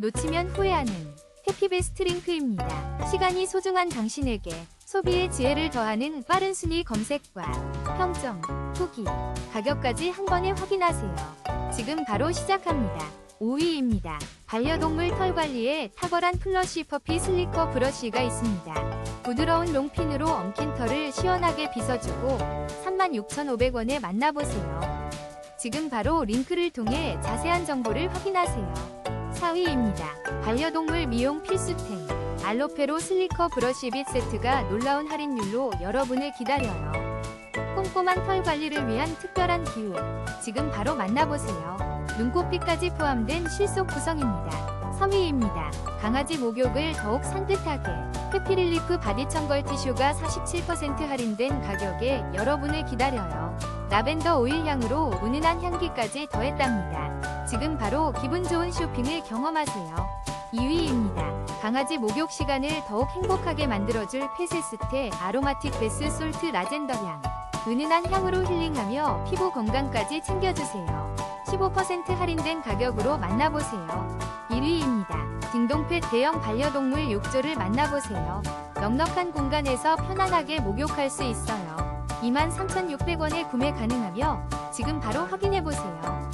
놓치면 후회하는 해피베스트 링크입니다. 시간이 소중한 당신에게 소비의 지혜를 더하는 빠른 순위 검색과 평점, 후기, 가격까지 한 번에 확인하세요. 지금 바로 시작합니다. 5위입니다. 반려동물 털 관리에 탁월한 플러시 퍼피 슬리커 브러쉬가 있습니다. 부드러운 롱핀으로 엉킨 털을 시원하게 빗어주고 36,500원에 만나보세요. 지금 바로 링크를 통해 자세한 정보를 확인하세요. 4위입니다. 반려동물 미용 필수템 알로페로 슬리커 브러쉬 빗 세트가 놀라운 할인율로 여러분을 기다려요. 꼼꼼한 털 관리를 위한 특별한 기회 지금 바로 만나보세요. 눈곱빛까지 포함된 실속 구성입니다. 3위입니다. 강아지 목욕을 더욱 산뜻하게 해피릴리프 바디 청걸 티슈가 47% 할인된 가격에 여러분을 기다려요. 라벤더 오일 향으로 은은한 향기까지 더했답니다. 지금 바로 기분 좋은 쇼핑을 경험하세요. 2위입니다. 강아지 목욕 시간을 더욱 행복하게 만들어줄 페세스테 아로마틱 베스 솔트 라젠더 향. 은은한 향으로 힐링하며 피부 건강까지 챙겨주세요. 15% 할인된 가격으로 만나보세요. 1위입니다. 딩동펫 대형 반려동물 욕조를 만나보세요. 넉넉한 공간에서 편안하게 목욕할 수 있어요. 23,600원에 구매 가능하며 지금 바로 확인해보세요.